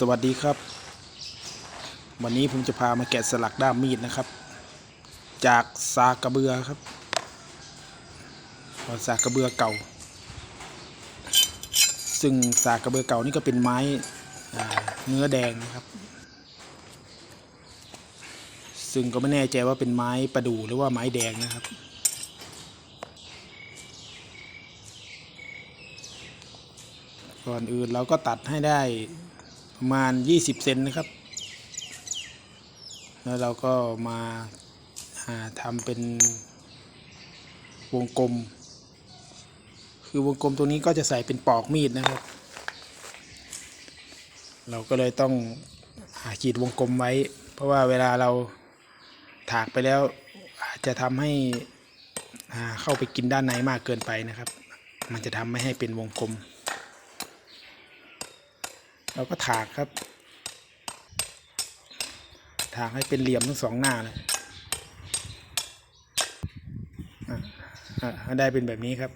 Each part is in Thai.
สวัสดีครับ วันนี้ผมจะพามาแกะสลักด้ามมีดนะครับ จากสากระเบือครับเอาสากระเบือเก่า ซึ่งสากระเบือเก่านี่ก็เป็นไม้เนื้อแดงนะครับ ซึ่งก็ไม่แน่ใจว่าเป็นไม้ประดู่หรือว่าไม้แดงนะครับก่อนอื่นเราก็ตัดให้ได้ ประมาณ 20 เซนนะครับ แล้วเราก็มาาทำเป็นวงกลม คือวงกลมตัวนี้ก็จะใส่เป็นปอกมีดนะครับ เราก็เลยต้องหาขีดวงกลมไว้ เพราะว่าเวลาเราถากไปแล้วอาจจะทำให้เข้าไปกินด้านในมากเกินไปนะครับ มันจะทำไม่ให้เป็นวงกลม เราก็ถากครับ ถากให้เป็นเหลี่ยมทั้งสองหน้าเลยอะอะให้ได้เป็นแบบนี้ครับ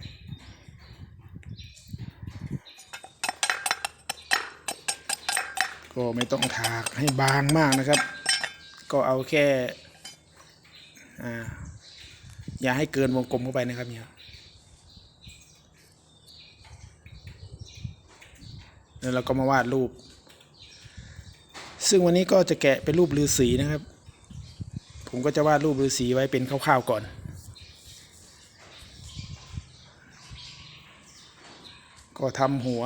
ก็ไม่ต้องถากให้บางมากนะครับ ก็เอาแค่ อ่า อย่าให้เกินวงกลมเข้าไปนะครับเนี่ย แล้วเราก็มาวาดรูป ซึ่งวันนี้ก็จะแกะเป็นรูปฤาษีนะครับ ผมก็จะวาดรูปฤาษีไว้เป็นคร่าวๆก่อนก็ทำหัว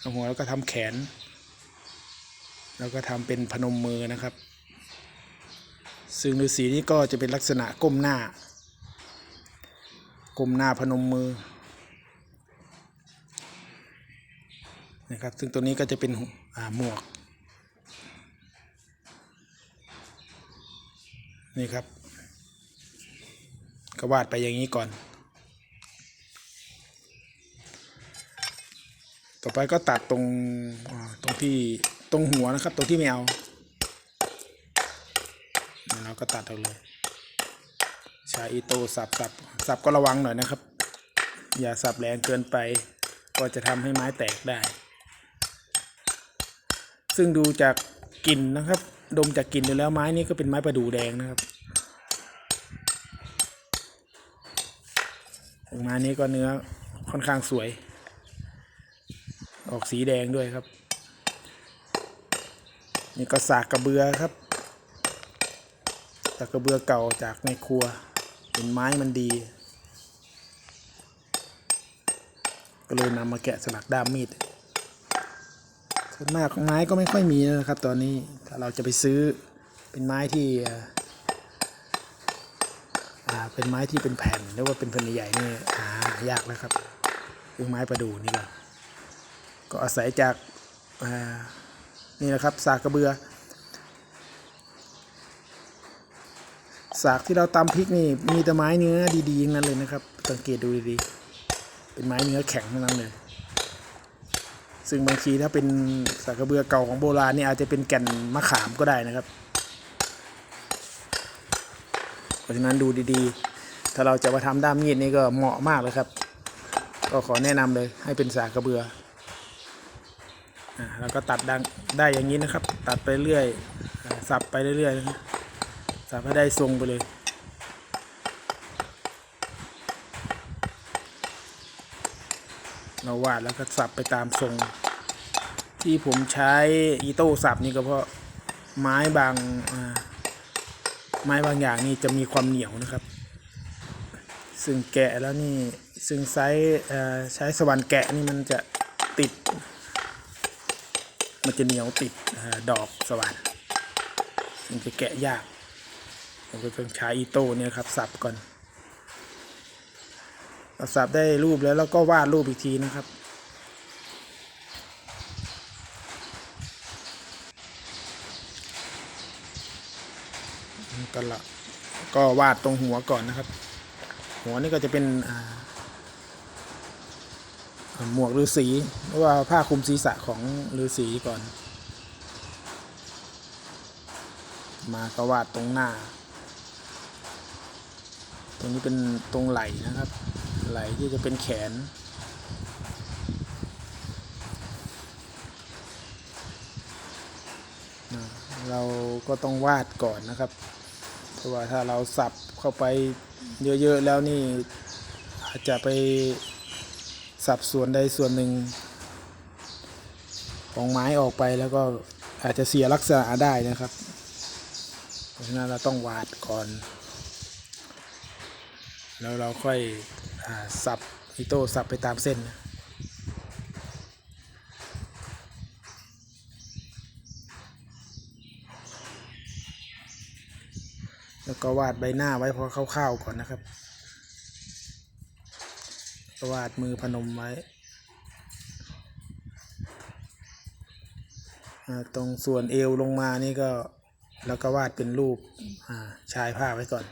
ทำหัวแล้วก็ทำแขน แล้วก็ทำเป็นพนมมือนะครับ ซึ่งฤาษีนี่ก็จะเป็นลักษณะก้มหน้า ก้มหน้าพนมมือ นะครับ ซึ่งตัวนี้ก็จะเป็นหมวกนี่ครับ ก็วาดไปอย่างนี้ก่อน ต่อไปก็ตัดตรงตรงที่ตรงหัวนะครับ ตรงที่ไม่เอาเราก็ตัดเอาเลยใช้อีโต้สับสับสับก็ระวังหน่อยนะครับ อย่าสับแรงเกินไป ก็จะทำให้ไม้แตกได้ ซึ่งดูจากกลิ่นนะครับ ดมจากกลิ่นดูแล้วไม้นี้ก็เป็นไม้ประดู่แดงนะครับซึ่งไม้นี้ก็เนื้อค่อนข้างสวย ออกสีแดงด้วยครับ นี่ก็สากกระเบือครับสากกระเบือเก่าจากในครัวเป็นไม้มันดี ก็เลยนำมาแกะสลักด้ามมีด ส่วนมากของไม้ก็ไม่ค่อยมีนะครับ ตอนนี้ถ้าเราจะไปซื้อเป็นไม้ที่เป็นไม้ที่เป็นแผ่นหรือว่าเป็นแผ่นใหญ่นี่หายากแล้วครับคือไม้ประดู่นี่แหละก็อาศัยจากานี่แหละครับ สากกระเบือ สากที่เราตำพริกนี่มีแต่ไม้เนื้อดีๆนั้นเลยนะครับ สังเกตดูดีๆเป็นไม้เนื้อแข็งทั้งนั้นเลย ซึ่งบางทีถ้าเป็นสากกระเบือเก่าของโบราณนี่อาจจะเป็นแก่นมะขามก็ได้นะครับ เพราะฉะนั้นดูดีๆ ถ้าเราจะมาทำด้ามมีดนี่ก็เหมาะมากเลยครับ ก็ขอแนะนำเลยให้เป็นสากกระเบืออ่าแล้วก็ตัดดังได้อย่างนี้นะครับ ตัดไปเรื่อยสับไปเรื่อยๆสับให้ได้ทรงไปเลย เราวาดแล้วก็สับไปตามทรง ที่ผมใช้อีโต้สับนี่ก็เพราะไม้บางไม้บางอย่างนี่จะมีความเหนียวนะครับ ซึ่งแกะแล้วนี่ซึ่งไซส์ใช้สว่านแกะนี่มันจะติด มันจะเหนียวติดออดอกสว่านมันจะแกะยากผมก็ต้องใช้อีโต้เนี่ยครับสับก่อน เราสับได้รูปแล้วเราก็วาดรูปอีกทีนะครับ ก็ละก็วาดตรงหัวก่อนนะครับ หัวนี่ก็จะเป็นหมวกฤาษีหรือว่าผ้าคลุมศีรษะของฤาษีก่อน มาก็วาดตรงหน้า ตรงนี้เป็นตรงไหล่นะครับ ไหลที่จะเป็นแขน เราก็ต้องวาดก่อนนะครับ เพราะว่าถ้าเราสับเข้าไปเยอะ ๆ แล้วนี่ อาจจะไปสับส่วนใดส่วนหนึ่ง ของไม้ออกไปแล้วก็อาจจะเสียลักษณะได้นะครับ เพราะฉะนั้นเราต้องวาดก่อน แล้วเราค่อย สับอิโต้สับไปตามเส้น แล้วก็วาดใบหน้าไว้พอคร่าวๆก่อนนะครับก็วาดมือพนมไว้ ตรงส่วนเอวลงมานี่ก็ แล้วก็วาดเป็นรูปชายผ้าไว้ก่อน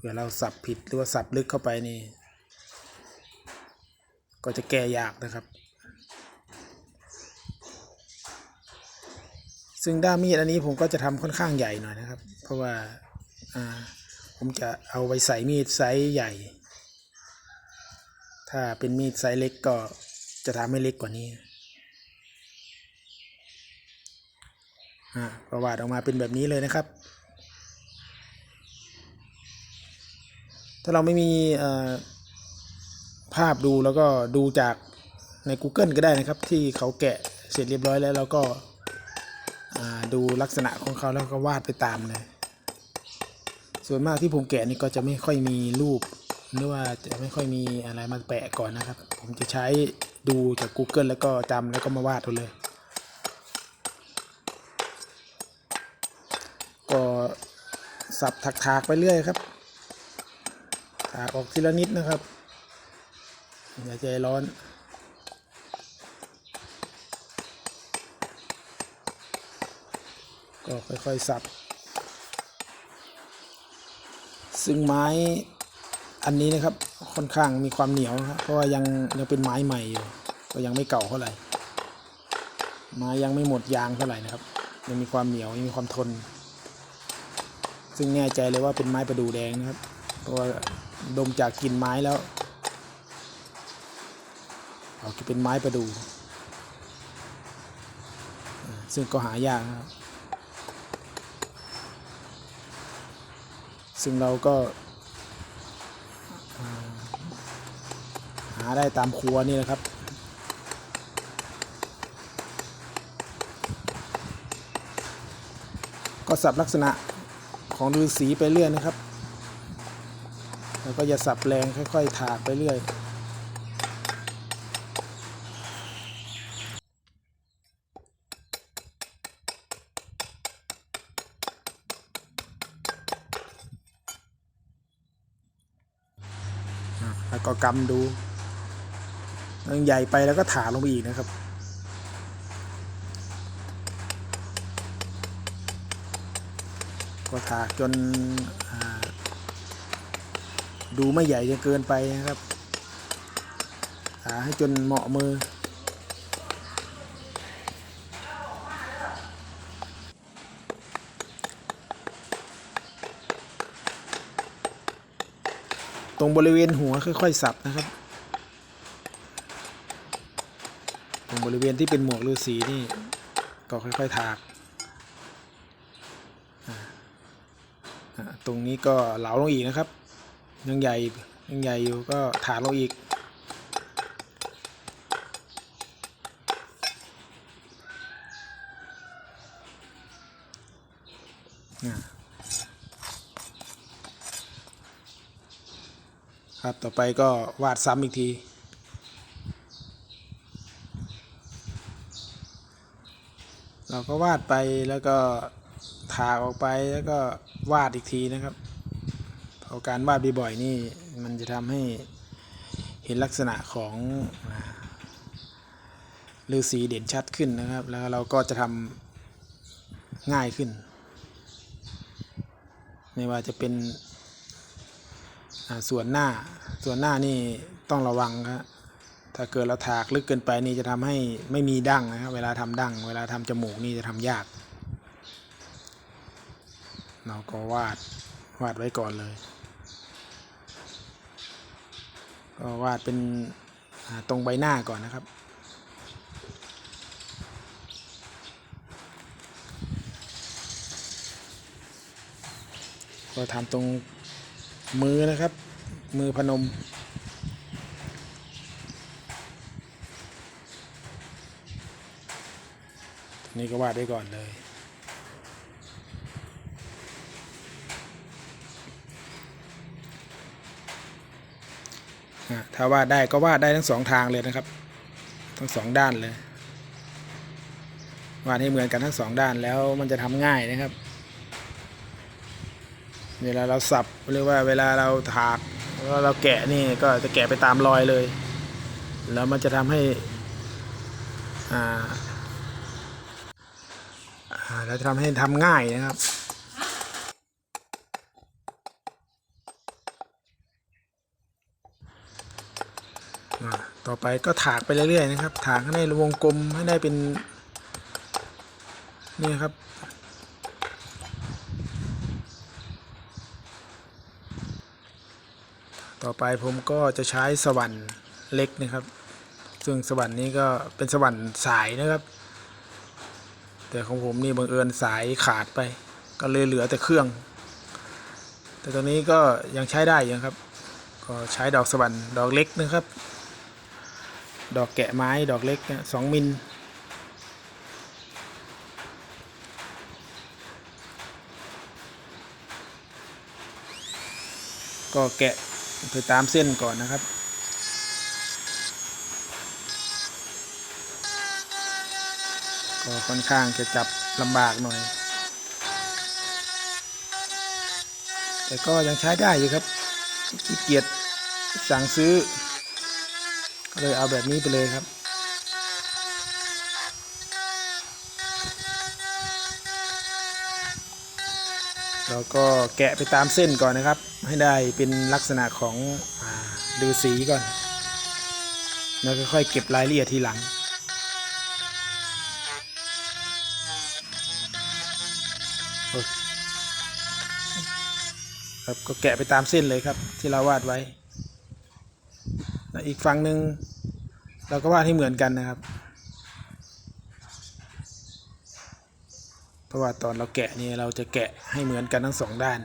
ผื่อเราสับผิดหรือว่าสับลึกเข้าไปนี่ ก็จะแก้ยากนะครับ ซึ่งด้ามมีดอันนี้ผมก็จะทำค่อนข้างใหญ่หน่อยนะครับ เพราะว่าผมจะเอาไว้ใส่มีดไซส์ใหญ่ ถ้าเป็นมีดไซส์เล็กก็จะทำให้เล็กกว่านี้อ่าประวัติออกมาเป็นแบบนี้เลยนะครับ ถ้าเราไม่มีภาพดูแล้วก็ดูจากใน Google ก็ได้นะครับ ที่เขาแกะเสร็จเรียบร้อยแล้วเราก็ดูลักษณะของเขาแล้วก็วาดไปตามเลย ส่วนมากที่ผมแกะนี่ก็จะไม่ค่อยมีรูปหรือว่าจะไม่ค่อยมีอะไรมาแปะก่อนนะครับ ผมจะใช้ดูจาก Google แล้วก็จำแล้วก็มาวาดเอาเลย ก็สับถักๆไปเรื่อยครับากออกทีละนิดนะครับอย่าใจร้อนก็ค่อยๆสับ ซึ่งไม้อันนี้นะครับค่อนข้างมีความเหนียวนะครับเพราะว่ายังยังเป็นไม้ใหม่อยู่ ก็ยังไม่เก่าเท่าไหร่ ไม้ยังไม่หมดยางเท่าไหร่นะครับ ยังมีความเหนียวยังมีความทน ซึ่งแน่ใจเลยว่าเป็นไม้ประดูแดงนะครับ เพราะว่า ดมจากกลิ่นไม้แล้วเอาจะเป็นไม้ประดู่ซึ่งก็หายากนะครับ ซึ่งเราก็ หาได้ตามครัวนี่แหละครับก็สับลักษณะของฤาษีไปเรื่อยนะครับ แล้วก็อย่าสับแรงค่อยๆถากไปเรื่อย แล้วก็กำดูมันใหญ่ไปแล้วก็ถาลงไปอีกนะครับก็ถากจนอ่า ดูไม่ใหญ่จนเกินไปนะครับถาให้จนเหมาะมือ ตรงบริเวณหัวค่อยๆ สับนะครับ ตรงบริเวณที่เป็นหมวกฤาษีนี่ก็ค่อย ๆ ถากตรงนี้ก็เหลาลงอีกนะครับ ยังใหญ่ยังใหญ่อยู่ก็ถากลงอีก ครับต่อไปก็วาดซ้ำอีกทีเราก็วาดไปแล้วก็ถากออกไปแล้วก็วาดอีกทีนะครับ เพราการวาดบ่อยๆนี่มันจะทำให้เห็นลักษณะของอ่าฤาษีเด่นชัดขึ้นนะครับ แล้วเราก็จะทำง่ายขึ้น ไม่ว่าจะเป็นส่วนหน้าส่วนหน้านี่ต้องระวังครับถ้าเกิดเราถากลึกเกินไปนี่จะทำให้ไม่มีดั้งนะครับเวลาทำดั้งเวลาทำจมูกนี่จะทำยาก เราก็วาดวาดไว้ก่อนเลย วาดเป็นตรงใบหน้าก่อนนะครับ ก็ทำตรงมือนะครับ มือพนมนี่ก็วาดได้ก่อนเลย ถ้าวาดได้ก็วาดได้ทั้งสองทางเลยนะครับ ทั้งสองด้านเลยวาดให้เหมือนกันทั้งสองด้านแล้วมันจะทำง่ายนะครับ เวลาเราสับหรือว่าเวลาเราถากแล้วเราแกะนี่ก็จะแกะไปตามรอยเลย แล้วมันจะทำให้อ่าอ่าแล้วจะทำให้ทำง่ายนะครับ อ่า ต่อไปก็ถากไปเรื่อยๆนะครับ ถากให้ได้วงกลมให้ได้เป็น นี่ครับ ต่อไปผมก็จะใช้สว่านเล็กนะครับ ซึ่งสว่านนี้ก็เป็นสว่านสายนะครับ แต่ของผมนี่บังเอิญสายขาดไป ก็เลยเหลือแต่เครื่อง แต่ตัวนี้ก็ยังใช้ได้อยู่ครับ ก็ใช้ดอกสว่านดอกเล็กนะครับ ดอกแกะไม้ดอกเล็กสองมิลก็แกะไปตามเส้นก่อนนะครับก็ค่อนข้างจะจับลำบากหน่อย แต่ก็ยังใช้ได้อยู่ครับขี้เกียจสั่งซื้อ ก็เลยเอาแบบนี้ไปเลยครับ แล้วก็แกะไปตามเส้นก่อนนะครับ ให้ได้เป็นลักษณะของอดูสีก่อน แล้วค่อยๆเก็บรายละเอียดทีหลังครับก็แกะไปตามเส้นเลยครับที่เราวาดไว้ อีกฝั่งหนึ่งเราก็วาดให้เหมือนกันนะครับ เพราะว่าตอนเราแกะนี่เราจะแกะให้เหมือนกันทั้งสองด้าน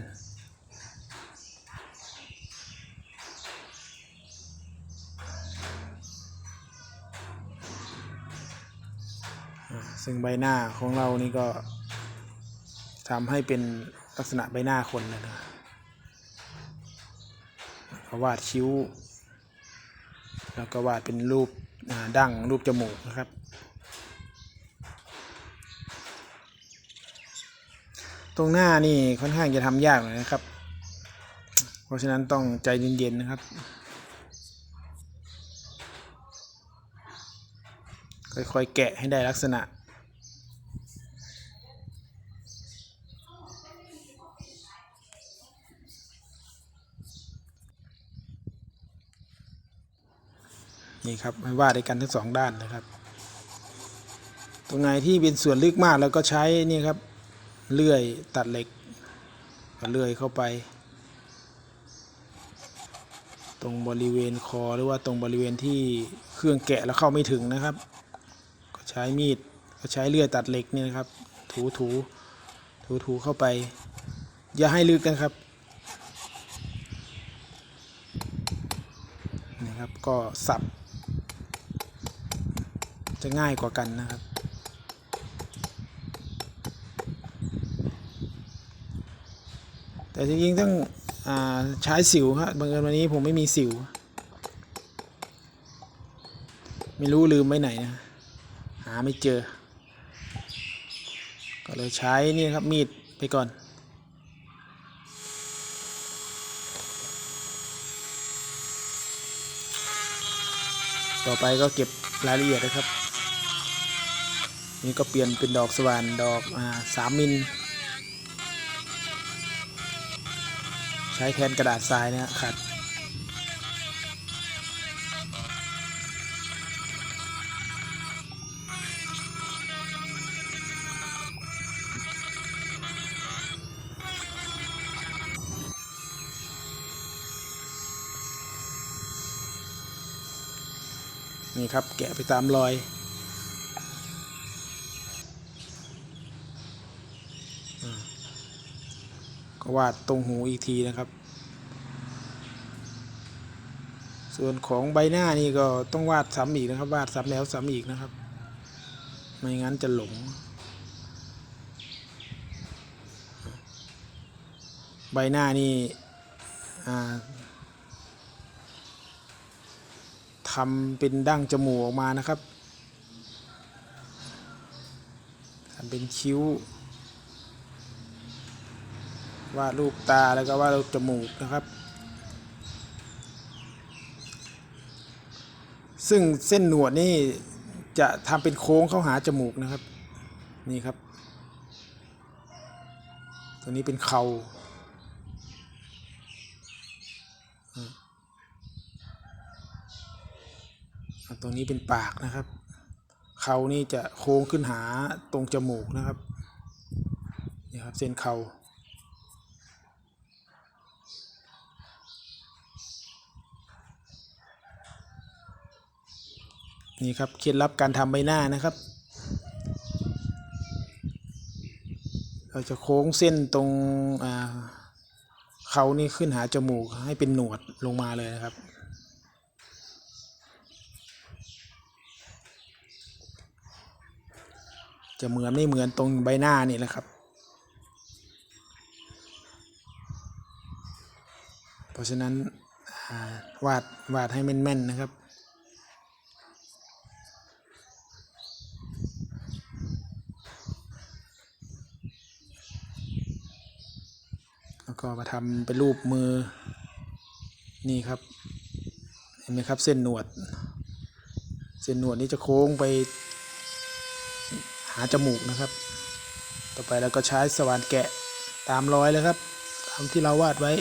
ซึ่งใบหน้าของเรานี่ก็ทำให้เป็นลักษณะใบหน้าคนเลยนะก็วาดคิ้ว แล้วก็วาดเป็นรูปดั้งรูปจมูกนะครับ ตรงหน้านี่ค่อนข้างจะทำยากหน่อยนะครับ เพราะฉะนั้นต้องใจเย็นๆนะครับ ค่อยๆแกะให้ได้ลักษณะ นี่ครับให้วาดด้วยกันทั้งสองด้านนะครับ ตรงไหนที่เป็นส่วนลึกมากแล้วก็ใช้นี่ครับเลื่อยตัดเหล็กก็เลื่อยเข้าไป ตรงบริเวณคอหรือว่าตรงบริเวณที่เครื่องแกะแล้วเข้าไม่ถึงนะครับ ก็ใช้มีดก็ใช้เลื่อยตัดเหล็กเนี่ยนะครับ ถูถูถูถูเข้าไป อย่าให้ลึกนะครับนะครับก็สับ จะง่ายกว่ากันนะครับ แต่จริงๆต้องอใช้สิวครับบังเอิญวันนี้ผมไม่มีสิว ไม่รู้ลืมไว้ไหนนะ หาไม่เจอ ก็เลยใช้นี่ครับมีดไปก่อนต่อไปก็เก็บรายละเอียดนะครับ นี่ก็เปลี่ยนเป็นดอกสว่านดอกอาสามมิล ใช้แทนกระดาษทรายเนี่ยขัดนี่ครับแกะไปตามรอย วาดตรงหูอีกทีนะครับ ส่วนของใบหน้านี่ก็ต้องวาดซ้ำอีกนะครับ วาดซ้ำแล้วซ้ำอีกนะครับ ไม่งั้นจะหลง ใบหน้านี่ทำเป็นดั้งจมูกออกมานะครับทำเป็นคิ้ว วาดรูปตาแล้วก็วาดรูปจมูกนะครับ ซึ่งเส้นหนวดนี่จะทำเป็นโค้งเข้าหาจมูกนะครับ นี่ครับ ตัวนี้เป็นเขาอ่าตัวนี้เป็นปากนะครับ เขานี่จะโค้งขึ้นหาตรงจมูกนะครับนี่ครับ เส้นเขา นี่ครับเคล็ดลับการทำใบหน้านะครับ เราจะโค้งเส้นตรงอ่าเขานี่ขึ้นหาจมูกให้เป็นหนวดลงมาเลยนะครับ จะเหมือนไม่เหมือนตรงใบหน้านี่แหละครับเพราะฉะนั้นวาดวาดให้แม่นๆนะครับ แล้ว ก็มาทำเป็นรูปมือ นี่ครับ เห็นไหมครับเส้นหนวด เส้นหนวดนี้จะโค้งไป หาจมูกนะครับ ต่อไปเราก็ใช้สว่านแกะตามรอยเลยครับตามที่เราวาดไว้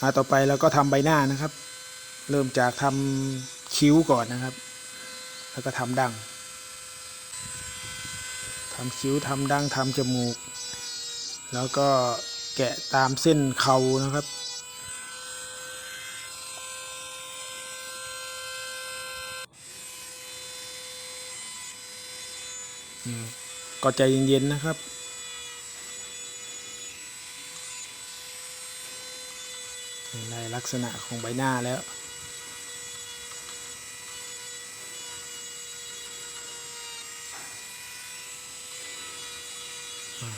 อ่าต่อไปเราก็ทำใบหน้านะครับ เริ่มจากทำ คิ้วก่อนนะครับ แล้วก็ทำดังทำคิ้วทำดังทำจมูก แล้วก็แกะตามเส้นเขานะครับอืมก็ใจเย็นๆนะครับ ในลักษณะของใบหน้าแล้ว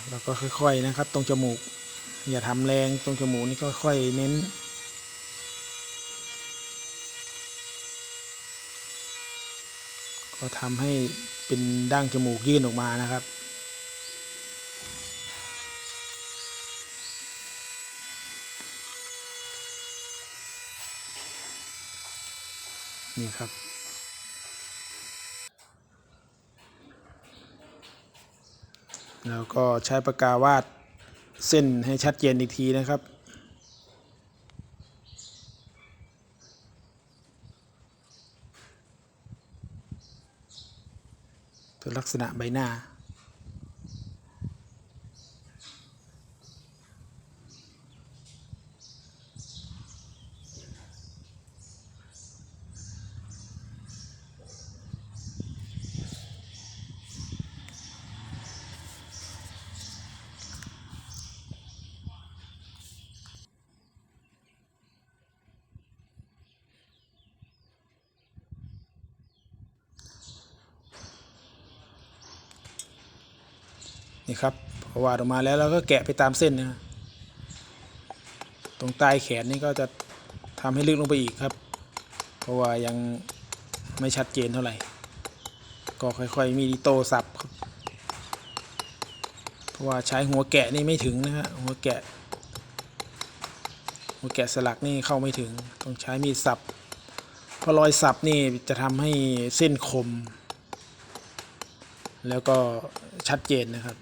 อ่าแล้วก็ค่อยๆนะครับ ตรงจมูก อย่าทำแรงตรงจมูกนี่ก็ค่อยเน้น ก็ทำให้เป็นดั้งจมูกยื่นออกมานะครับนี่ครับ แล้วก็ใช้ปากกาวาดเส้นให้ชัดเจนอีกทีนะครับ เป็นลักษณะใบหน้า นี่ครับพอวาดออกมาแล้วเราก็แกะไปตามเส้นนะตรงใต้แขนนี่ก็จะทำให้ลึกลงไปอีกครับ เพราะว่ายังไม่ชัดเจนเท่าไหร่ ก็ค่อยๆมีดอิโต้สับครับเพราะว่าใช้หัวแกะนี่ไม่ถึงนะฮะหัวแกะ หัวแกะสลักนี่เข้าไม่ถึง ต้องใช้มีดสับเพราะรอยสับนี่จะทำให้เส้นคม แล้วก็ชัดเจนนะครับ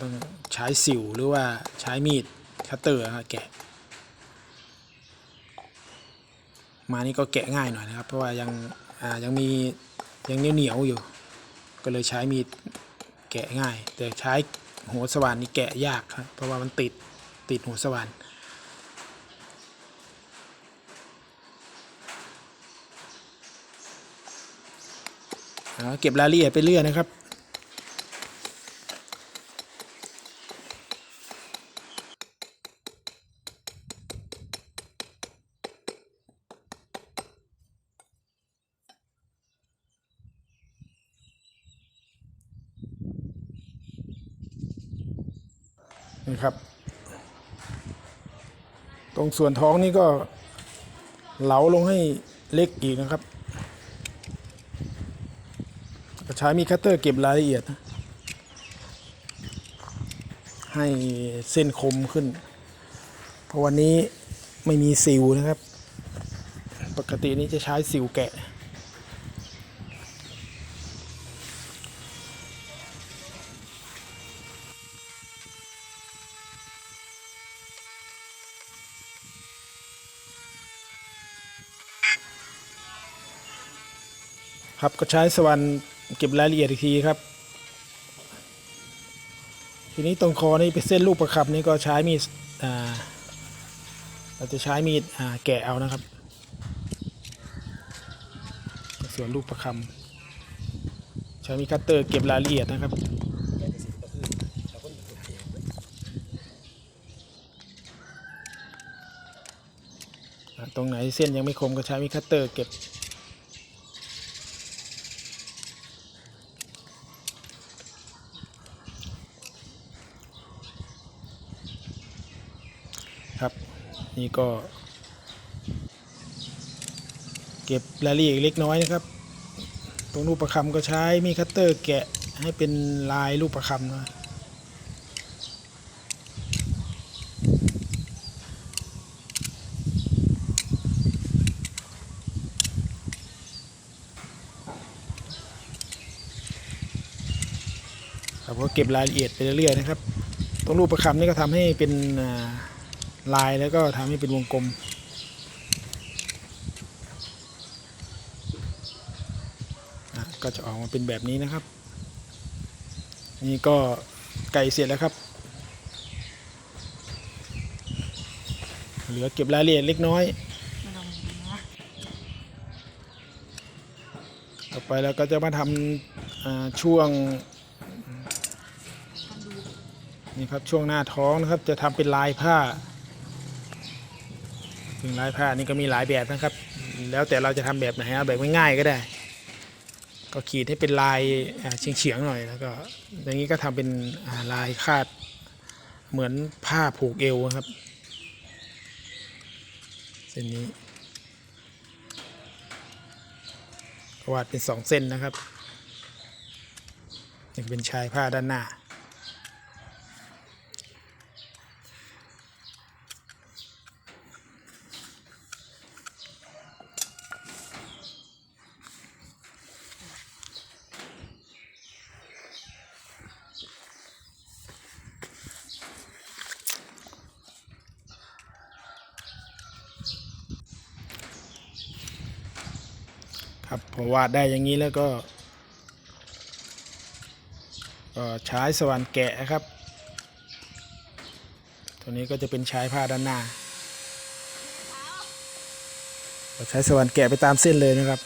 ต้องใช้สิวหรือว่าใช้มีดคัตเตอร์แกะ มานี่ก็แกะง่ายหน่อยนะครับ เพราะว่ายังยังมียังเหนียวๆอยู่ ก็เลยใช้มีดแกะง่าย แต่ใช้หัวสว่านนี่แกะยากครับเพราะว่ามันติดติดหัวสว่านเก็บรายละเอียดไปเรื่อยนะครับ ครับ ตรงส่วนท้องนี่ก็เหลาลงให้เล็กอีกนะครับใช้มีคัตเตอร์เก็บรายละเอียด ให้เส้นคมขึ้น เพราะวันนี้ไม่มีสิวนะครับ ปกตินี้จะใช้สิวแกะ ครับก็ใช้สวรรค์เก็บรายละเอียดอีกทีครับ ทีนี้ตรงคอนี่เป็นเส้นลูกประคับนี่ก็ใช้มีดเราจะใช้มีดแกะเอานะครับ ส่วนลูกประคำใช้มีคัตเตอร์เก็บรายละเอียดนะครับตรงไหนเส้นยังไม่คมก็ใช้มีคัตเตอร์เก็บ นี่ก็ เก็บรายละเอียดเล็กน้อยนะครับ ตรงรูปประคำก็ใช้มีคัตเตอร์แกะให้เป็นลายรูปประคำนะเราก็เก็บรายละเอียดไปเรื่อยๆนะครับ ตรงรูปประคำนี่ก็ทำให้เป็นอ่า ลายแล้วก็ทำให้เป็นวงกลม ก็จะออกมาเป็นแบบนี้นะครับ นี่ก็ไก่เสร็จแล้วครับ เหลือเก็บรายละเอียดเล็กน้อย ต่อไปเราก็จะมาทำช่วงนี่ครับช่วงหน้าท้องนะครับจะทำเป็นลายผ้า ลายผ้านี่ก็มีหลายแบบนะครับ แล้วแต่เราจะทำแบบไหนเอาแบบง่ายๆก็ได้ ก็ขีดให้เป็นลายเฉียงๆหน่อยแล้วก็อย่างนี้ก็ทำเป็นลายคาดเหมือนผ้าผูกเอวครับเส้นนี้วาดเป็นสองเส้นนะครับนี่เป็นชายผ้าด้านหน้า วาดได้อย่างนี้แล้วก็ใช้สว่านแกะครับ ตัวนี้ก็จะเป็นชายผ้าด้านหน้าใช้สว่านแกะไปตามเส้นเลยนะครับ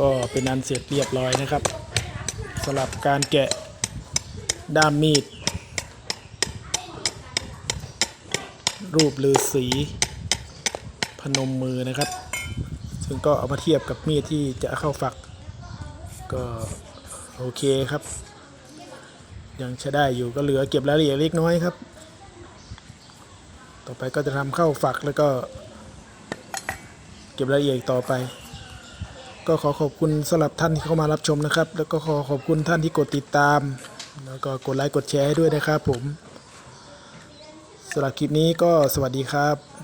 ก็เป็นอันเสร็จเรียบร้อยนะครับสำหรับการแกะด้ามมีด รูปลือสีพนมมือนะครับ ซึ่งก็เอามาเทียบกับมีดที่จะเข้าฝัก ก็โอเคครับ ยังใช้ได้อยู่ก็เหลือเก็บรายละเอียดเล็กน้อยครับ ต่อไปก็จะทำเข้าฝักแล้วก็ เก็บรายละเอียดต่อไป ก็ขอขอบคุณสำหรับท่านที่เข้ามารับชมนะครับ แล้วก็ขอขอบคุณท่านที่กดติดตาม แล้วก็กดไลค์กดแชร์ให้ด้วยนะครับผมสำหรับคลิปนี้ก็สวัสดีครับ